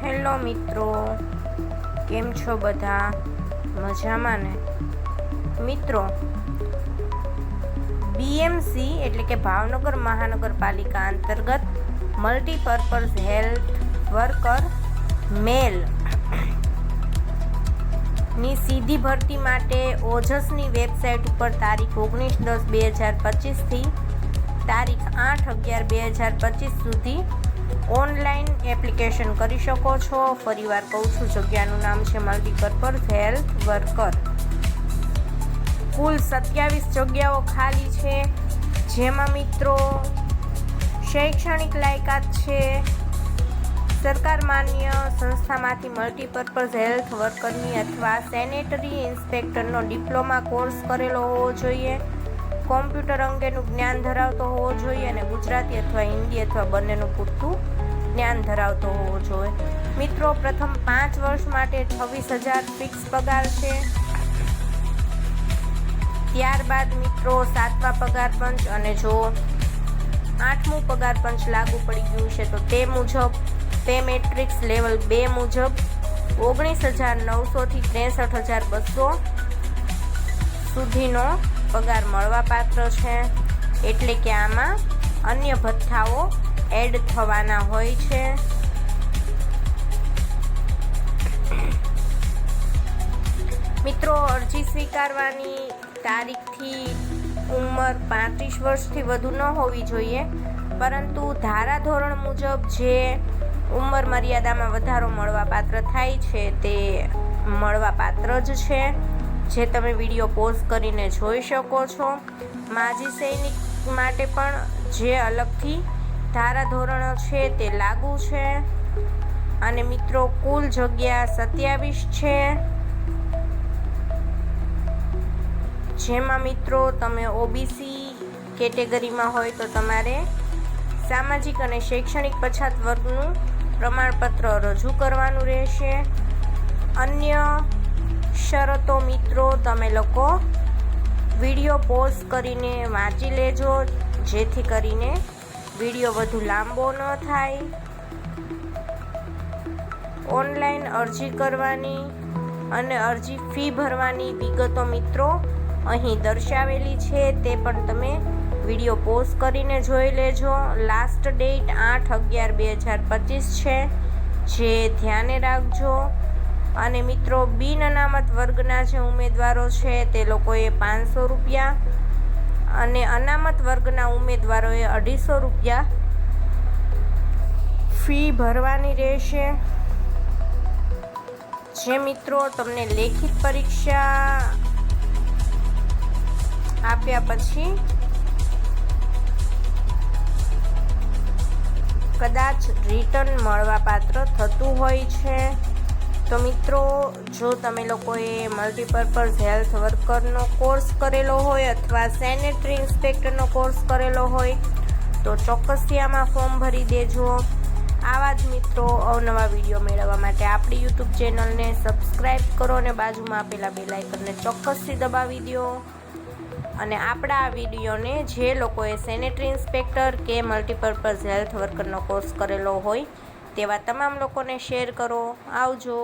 Hello મિત્રો, કેમ છો બધા? મજામાં ને? મિત્રો બીએમસી એટલે કે ભાવનગર મહાનગરપાલિકા અંતર્ગત મલ્ટીપર્પઝ હેલ્થ વર્કર મેલની સીધી ભરતી માટે ઓજસની વેબસાઇટ ઉપર તારીખ ઓગણીસ દસ બે હજાર પચીસથી તારીખ આઠ અગિયાર બે હજાર પચીસ સુધી ઓનલાઈન એપ્લિકેશન કરી શકો છો. ફરીવાર કહું છું, જગ્યાનું નામ છે મલ્ટીપર્પઝ હેલ્થ વર્કર. કુલ સત્યાવીસ જગ્યાઓ ખાલી છે. જેમાં મિત્રો શૈક્ષણિક લાયકાત છે. સરકાર માન્ય સંસ્થામાંથી મલ્ટીપર્પઝ હેલ્થ વર્કરની અથવા સેનેટરી ઇન્સ્પેક્ટરનો ડિપ્લોમા કોર્સ કરેલો હોવો જોઈએ. કોમ્પ્યુટર અંગેનું જ્ઞાન ધરાવતો હોવો જોઈએ અને ગુજરાતી અથવા હિન્દી અથવા બંનેનું પૂરતું જ્ઞાન ધરાવતો હોવો જોઈએ. મિત્રો, પ્રથમ પાંચ વર્ષ માટે છવ્વીસ હજાર ફિક્સ પગાર છે. ત્યારબાદ મિત્રો, સાતમા પગાર પંચ અને જો આઠમું પગાર પંચ લાગુ પડી ગયું છે, તો તે મુજબ, તે મેટ્રિક્સ લેવલ બે મુજબ ઓગણીસ હજાર નવસોથી ત્રેસઠ હજાર બસો સુધીનો પગાર મળવાપાત્ર છે. એટલે કે આમાં અન્ય ભથ્થાઓ એડ થવાના હોય છે. મિત્રો, અરજી સ્વીકારવાની તારીખથી ઉંમર પાંત્રીસ વર્ષથી વધુ ન હોવી જોઈએ. પરંતુ ધારાધોરણ મુજબ જે ઉંમર મર્યાદામાં વધારો મળવાપાત્ર થાય છે, તે મળવાપાત્ર જ છે. જે તમે વીડિયો પોઝ કરીને જોઈ શકો છો. માજી સૈનિક માટે પણ જે અલગથી ધારાધોરણો છે તે લાગુ છે. અને મિત્રો, કુલ જગ્યા સત્યાવીસ છે. જેમાં મિત્રો, તમે ઓબીસી કેટેગરીમાં હોય તો તમારે સામાજિક અને શૈક્ષણિક પછાત વર્ગનું પ્રમાણપત્ર રજૂ કરવાનું રહેશે. અન્ય શરતો મિત્રો, તમે લોકો વીડિયો પોઝ કરીને વાંચી લેજો, જેથી કરીને વીડિયો વધુ લાંબો ન થાય. ઓનલાઈન અરજી કરવાની અને અરજી ફી ભરવાની વિગતો મિત્રો અહીં દર્શાવેલી છે, તે પણ તમે વીડિયો પોઝ કરીને જોઈ લેજો. લાસ્ટ ડેટ આઠ અગિયાર બે હજાર પચીસ છે, જે ધ્યાને રાખજો. અને મિત્રો, બિન અનામત વર્ગના જે ઉમેદવારો છે તે લોકોએ પાંચસો રૂપિયા અને અનામત વર્ગના ઉમેદવારોએ અઢીસો રૂપિયા ફી ભરવાની રહેશે. જે મિત્રો, તમને લેખિત પરીક્ષા આપ્યા પછી કદાચ રિટર્ન મળવાપાત્ર થતું હોય છે. તો મિત્રો, જો તમે લોકોએ મલ્ટીપર્પઝ હેલ્થ વર્કરનો કોર્સ કરેલો હોય અથવા સેનેટરી ઇન્સ્પેક્ટરનો કોર્સ કરેલો હોય, તો ચોક્કસથી આમાં ફોર્મ ભરી દેજો. આવા જ મિત્રો અવનવા વીડિયો મેળવવા માટે આપણી યુટ્યુબ ચેનલને સબસ્ક્રાઈબ કરો અને બાજુમાં આપેલા બે લાઇકનને ચોક્કસથી દબાવી દો. અને આપણા આ વિડીયોને જે લોકોએ સેનેટરી ઇન્સ્પેક્ટર કે મલ્ટીપર્પઝ હેલ્થ વર્કરનો કોર્સ કરેલો હોય તેવા તમામ લોકોને શેર કરો આવજો.